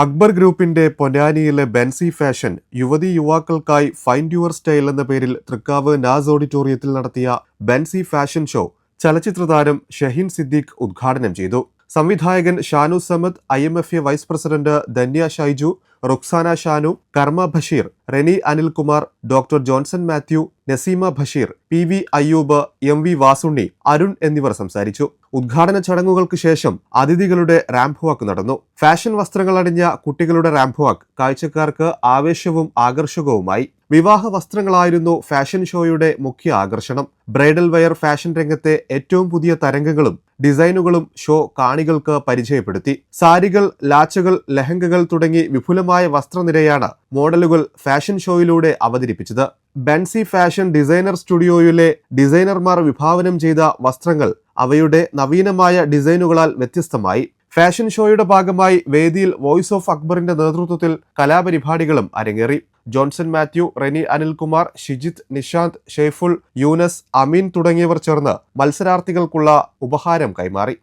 അക്ബർ ഗ്രൂപ്പിന്റെ പൊന്നാനിയിലെ ബെൻസി ഫാഷൻ യുവതി യുവാക്കൾക്കായി find your style എന്ന പേരിൽ തൃക്കാവ് നാസ് ഓഡിറ്റോറിയത്തിൽ നടത്തിയ ബെൻസി ഫാഷൻ ഷോ ചലച്ചിത്ര താരം ഷഹീൻ സിദ്ദീഖ് ഉദ്ഘാടനം ചെയ്തു. സംവിധായകൻ Shanu Samad I M F A vice president Dhanya Shaiju Ruksana Shanu Karma Basheer Reni Anilkumar doctor Johnson Mathew Naseema Basheer P V Ayyub M V Vasunni Arun എന്നിവർ സംസാരിച്ചു. ഉദ്ഘാടന ചടങ്ങുകൾക്ക് ശേഷം അതിഥികളുടെ റാംപ് വാക്ക് നടന്നു. ഫാഷൻ വസ്ത്രങ്ങൾ അണിഞ്ഞ കുട്ടികളുടെ റാംപ് വാക്ക് കാഴ്ചക്കാർക്ക് ആവേശവും ആകർഷകവുമായി. വിവാഹ വസ്ത്രങ്ങളായിരുന്നു ഫാഷൻ ഷോയുടെ മുഖ്യ ആകർഷണം. ബ്രൈഡൽ വെയർ ഫാഷൻ രംഗത്തെ ഏറ്റവും പുതിയ തരംഗങ്ങളും ഡിസൈനുകളും ഷോ കാണികൾക്ക് പരിചയപ്പെടുത്തി. സാരികൾ ലാച്ചകൾ ലഹങ്കകൾ തുടങ്ങി വിപുലമായ വസ്ത്രനിരയാണ് മോഡലുകൾ ഫാഷൻ ഷോയിലൂടെ അവതരിപ്പിച്ചത്. ബെൻസി ഫാഷൻ ഡിസൈനർ സ്റ്റുഡിയോയിലെ ഡിസൈനർമാർ വിഭാവനം ചെയ്ത വസ്ത്രങ്ങൾ അവയുടെ നവീനമായ ഡിസൈനുകളാൽ വ്യത്യസ്തമായി. ഫാഷൻ ഷോയുടെ ഭാഗമായി വേദിയിൽ വോയിസ് ഓഫ് അക്ബറിന്റെ നേതൃത്വത്തിൽ കലാപരിപാടികളും അരങ്ങേറി. ജോൺസൺ മാത്യു റെനി അനിൽകുമാർ ഷിജിത്ത് നിഷാന്ത് ഷെയ്ഫുൾ യൂനസ് അമീൻ തുടങ്ങിയവർ ചേർന്ന് മത്സരാർത്ഥികൾക്കുള്ള ഉപഹാരം കൈമാറി.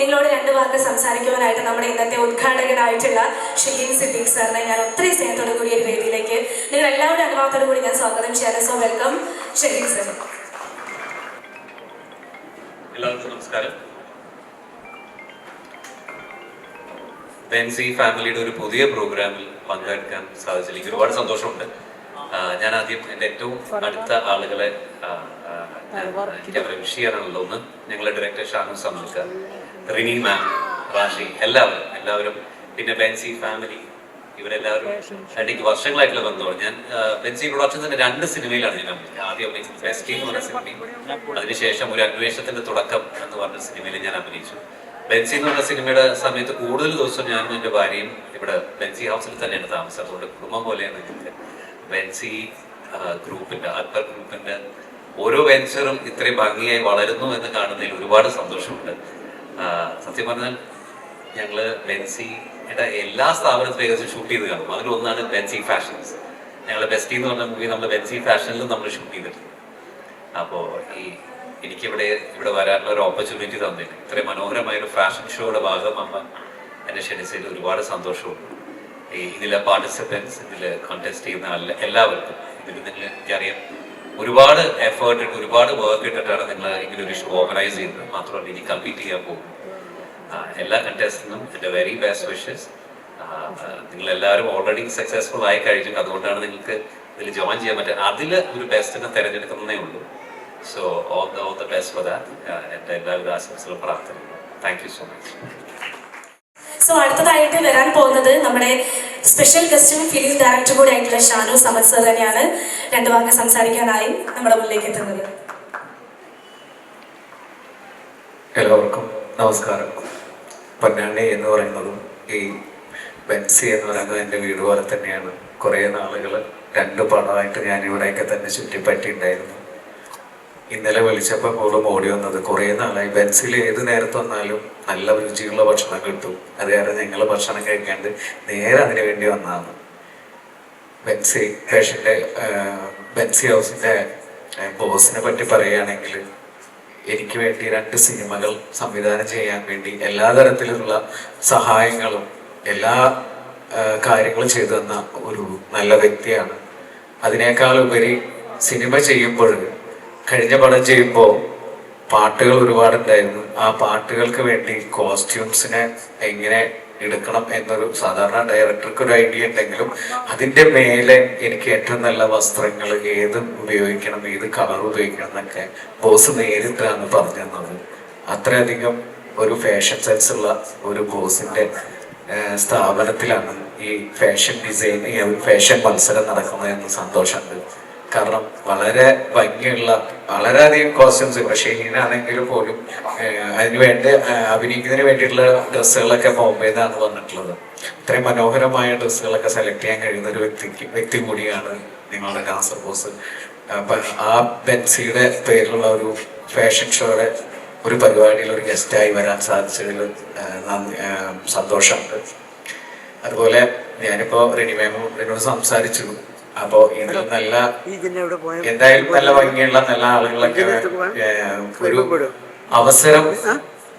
നിങ്ങളോട് രണ്ട് വാക്ക് സംസാരിക്കുവാനായിട്ട് നമ്മുടെ ഇന്നത്തെ ഉദ്ഘാടകനായിട്ടുള്ള ഷഹീൻ സിദ്ദീഖ് സാറിനെ ഞാൻ ഒത്തിരി സ്നേഹത്തോടു കൂടി ഒരു വേദിയിലേക്ക് നിങ്ങൾ എല്ലാവരുടെ അനുഭവത്തോടു കൂടി ഞാൻ സ്വാഗതം ചെയ്യാൻ സോ വെൽക്കം ഷഹീൻ സർ എല്ലാവർക്കും നമസ്കാരം. ബെൻസി ഫാമിലിയുടെ ഒരു പുതിയ പ്രോഗ്രാമിൽ പങ്കെടുക്കാൻ സാധിച്ചില്ല. എനിക്ക് ഒരുപാട് സന്തോഷമുണ്ട്. ഞാൻ ആദ്യം എന്റെ ഏറ്റവും അടുത്ത ആളുകളെ ആ, ആ, ഞാൻ വിഷ് ചെയ്യാനുള്ളത് ഒന്ന് ഞങ്ങളുടെ ഡയറക്ടർ ഷാനു സമൽക്കർ റിനി മാം റാഷി എല്ലാവരും എല്ലാവരും പിന്നെ ബെൻസി ഫാമിലി ഇവരെല്ലാവരും എനിക്ക് വർഷങ്ങളായിട്ടുള്ള ബന്ധമാണ്. ഞാൻ ബെൻസി പ്രൊഡക്ഷൻ തന്നെ രണ്ട് സിനിമയിലാണ് ഞാൻ അഭിനയിച്ചത് ആദ്യം ഫെസ്റ്റി എന്ന് പറഞ്ഞ സിനിമയും അതിനുശേഷം ഒരു അന്വേഷണത്തിന്റെ തുടക്കം എന്ന് പറഞ്ഞ സിനിമയിൽ ഞാൻ അഭിനയിച്ചു. ബെൻസി എന്ന് പറഞ്ഞ സിനിമയുടെ സമയത്ത് കൂടുതൽ ദിവസം ഞാനും എന്റെ ഭാര്യയും ഇവിടെ ബെൻസി ഹൗസിൽ തന്നെയാണ് താമസം. അതുകൊണ്ട് കുടുംബം പോലെയാണ് ഞങ്ങൾക്ക് ബെൻസി ഗ്രൂപ്പിന്റെ അക്ബർ ഗ്രൂപ്പിന്റെ ഓരോ വെഞ്ചറും ഇത്രയും ഭംഗിയായി വളരുന്നു എന്ന് കാണുന്നതിൽ ഒരുപാട് സന്തോഷമുണ്ട്. സത്യം പറഞ്ഞാൽ ഞങ്ങൾ ബെൻസിയുടെ എല്ലാ സ്ഥാപനത്തിലും ഏകദേശം ഷൂട്ട് ചെയ്ത് കാണും. അതിലൊന്നാണ് ബെൻസി ഫാഷൻസ്. ഞങ്ങളുടെ ബെസ്റ്റി എന്ന് പറഞ്ഞ മൂവി നമ്മൾ ബെൻസി ഫാഷനിലും നമ്മൾ ഷൂട്ട് ചെയ്തിട്ടുണ്ട്. അപ്പോൾ ഈ എനിക്കിവിടെ ഇവിടെ വരാനുള്ള ഒരു ഓപ്പർച്യൂണിറ്റി തന്നില്ല. ഇത്രയും മനോഹരമായ ഒരു ഫാഷൻ ഷോയുടെ ഭാഗമാകാൻ എന്നെ ക്ഷണിച്ചതിൽ ഒരുപാട് സന്തോഷമുണ്ട്. ഈ ഇതിലെ പാർട്ടിസിപ്പൻസ് ഇതിൽ കോൺടെസ്റ്റ് ചെയ്യുന്ന എല്ലാ- എല്ലാവർക്കും. ഇതിൽ നിങ്ങൾ എനിക്കറിയാം ഒരുപാട് എഫേർട്ട് ഇട്ട് ഒരുപാട് വർക്ക് ഇട്ടിട്ടാണ് നിങ്ങൾ ഇങ്ങനെ ഒരു ഷോ ഓർഗനൈസ് ചെയ്യുന്നത്. മാത്രമല്ല ഇനി കമ്പീറ്റ് ചെയ്യാൻ പോകും. എല്ലാ കണ്ടസ്റ്റിനും എന്റെ വെരി ബെസ്റ്റ് വിഷസ് നിങ്ങൾ എല്ലാവരും ഓൾറെഡി സക്സസ്ഫുൾ ആയി കഴിഞ്ഞു അതുകൊണ്ടാണ് നിങ്ങൾക്ക് ഇതിൽ ജോയിൻ ചെയ്യാൻ പറ്റുക. അതിൽ ഒരു ബെസ്റ്റിനെ തിരഞ്ഞെടുക്കുന്നതേ ഉള്ളൂ. So all the all the best for that എന്റെ എല്ലാവിധ ആശംസകളും പ്രാർത്ഥനയും thank you so much so അടുത്തതായിട്ട് വരാൻ പോകുന്നത് നമ്മുടെ സ്പെഷ്യൽ ഗസ്റ്റും ഫിലിം ഡയറക്ടർ കൂടി ആയിട്ടുള്ള ഷാനു സമത് സർ തന്നെയാണ്. രണ്ടു വാക്ക് സംസാരിക്കാനായി നമ്മുടെ മുന്നിലേക്ക് എത്തുന്നത്. എല്ലാവർക്കും നമസ്കാരം. പൊന്നാണി എന്ന് പറയുന്നതും ഈ ബെൻസി എന്ന് പറയുന്നത് എന്റെ വീട് പോലെ തന്നെയാണ്. കുറേ നാളുകൾ രണ്ട് പടമായിട്ട് ഞാൻ ഇവിടെയൊക്കെ തന്നെ ചുറ്റിപ്പറ്റിയിട്ടുണ്ടായിരുന്നു. ഇന്നലെ വിളിച്ചപ്പോൾ പോലും ഓടി വന്നത് കുറേ നാളായി. ബെൻസിൽ ഏത് നേരത്ത് വന്നാലും നല്ല രുചിയുള്ള ഭക്ഷണം കിട്ടും. അത് ഞങ്ങൾ ഭക്ഷണം കഴിക്കാണ്ട് നേരെ അതിന് വേണ്ടി വന്നതാണ്. ബെൻസി പേഷ്യന്റെ ബെൻസി ഹൗസിന്റെ ബോസിനെ പറ്റി പറയുകയാണെങ്കിൽ എനിക്ക് വേണ്ടി രണ്ട് സിനിമകൾ സംവിധാനം ചെയ്യാൻ വേണ്ടി എല്ലാ തരത്തിലുള്ള സഹായങ്ങളും എല്ലാ കാര്യങ്ങളും ചെയ്തു തന്ന ഒരു നല്ല വ്യക്തിയാണ്. അതിനേക്കാൾ ഉപരി സിനിമ ചെയ്യുമ്പോൾ കഴിഞ്ഞ പടം ചെയ്യുമ്പോൾ പാട്ടുകൾ ഒരുപാടുണ്ടായിരുന്നു. ആ പാട്ടുകൾക്ക് വേണ്ടി കോസ്റ്റ്യൂംസിനെ എങ്ങനെ എടുക്കണം എന്നൊരു സാധാരണ ഡയറക്ടർക്ക് ഒരു ഐഡിയ ഉണ്ടെങ്കിലും അതിന്റെ മേലെ എനിക്ക് ഏറ്റവും നല്ല വസ്ത്രങ്ങൾ ഏത് ഉപയോഗിക്കണം ഏത് കളർ ഉപയോഗിക്കണം എന്നൊക്കെ ബോസ് നേരിട്ടാണ് പറഞ്ഞു തന്നത് അത്രയധികം ഒരു ഫാഷൻ സെൻസ് ഉള്ള ഒരു ബോസിന്റെ സ്ഥാപനത്തിലാണ് ഈ ഫാഷൻ ഡിസൈൻ ഫാഷൻ മത്സരം നടക്കുന്നത് എന്ന് സന്തോഷമുണ്ട്. കാരണം വളരെ ഭംഗിയുള്ള വളരെയധികം കോസ്റ്റ്യൂംസ് പക്ഷേ ഇങ്ങനെയാണെങ്കിൽ പോലും അതിന് വേണ്ടി അഭിനയിക്കുന്നതിന് വേണ്ടിയിട്ടുള്ള ഡ്രസ്സുകളൊക്കെ ബോംബെയിൽ നിന്നാണ് വന്നിട്ടുള്ളത്. ഇത്രയും മനോഹരമായ ഡ്രസ്സുകളൊക്കെ സെലക്ട് ചെയ്യാൻ കഴിയുന്ന ഒരു വ്യക്തിക്ക് വ്യക്തി കൂടിയാണ് നിങ്ങളുടെ നാസർ ബോസ് ആ ബെൻസിയുടെ പേരിലുള്ള ഒരു ഫാഷൻ ഷോയുടെ ഒരു പരിപാടിയിൽ ഒരു ഗസ്റ്റായി വരാൻ സാധിച്ചതിൽ നന്ദി സന്തോഷമുണ്ട്. അതുപോലെ ഞാനിപ്പോ റെനിമേമോ എന്നോട് സംസാരിച്ചു. അപ്പോ ഇതിൽ നല്ല എന്തായാലും നല്ല ഭംഗിയുള്ള നല്ല ആളുകളൊക്കെ ഒരു അവസരം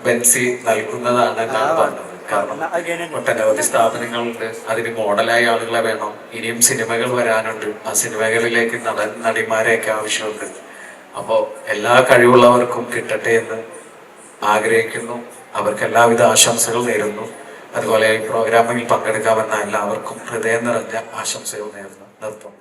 ബെൻസി നൽകുന്നതാണ് എന്നാണ് പറഞ്ഞത്. കാരണം ഒട്ടനവധി സ്ഥാപനങ്ങളുണ്ട്. അതിന് മോഡലായ ആളുകളെ വേണം. ഇനിയും സിനിമകൾ വരാനുണ്ട്. ആ സിനിമകളിലേക്ക് നടൻ നടിമാരെയൊക്കെ ആവശ്യമുണ്ട്. അപ്പോൾ എല്ലാ കഴിവുള്ളവർക്കും കിട്ടട്ടെ എന്ന് ആഗ്രഹിക്കുന്നു. അവർക്ക് എല്ലാവിധ ആശംസകൾ നേരുന്നു. അതുപോലെ ഈ പ്രോഗ്രാമിൽ പങ്കെടുക്കാമെന്ന എല്ലാവർക്കും ഹൃദയം നിറഞ്ഞ ആശംസകൾ നേരുന്നു. നിർത്തുന്നു.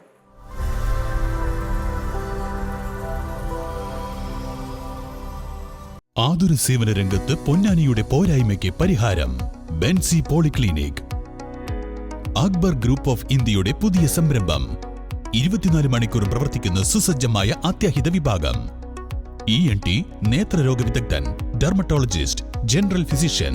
ആതുര സേവന രംഗത്ത് പൊന്നാനിയുടെ പോരായ്മയ്ക്ക് പരിഹാരം Benzy polyclinic. Akbar group of ഇന്ത്യയുടെ പുതിയ സംരംഭം. ഇരുപത്തിനാല് മണിക്കൂറും പ്രവർത്തിക്കുന്ന സുസജ്ജമായ അത്യാഹിത വിഭാഗം. ഇ എൻ ടി നേത്രരോഗ വിദഗ്ധൻ ഡെർമറ്റോളജിസ്റ്റ് ജനറൽ ഫിസിഷ്യൻ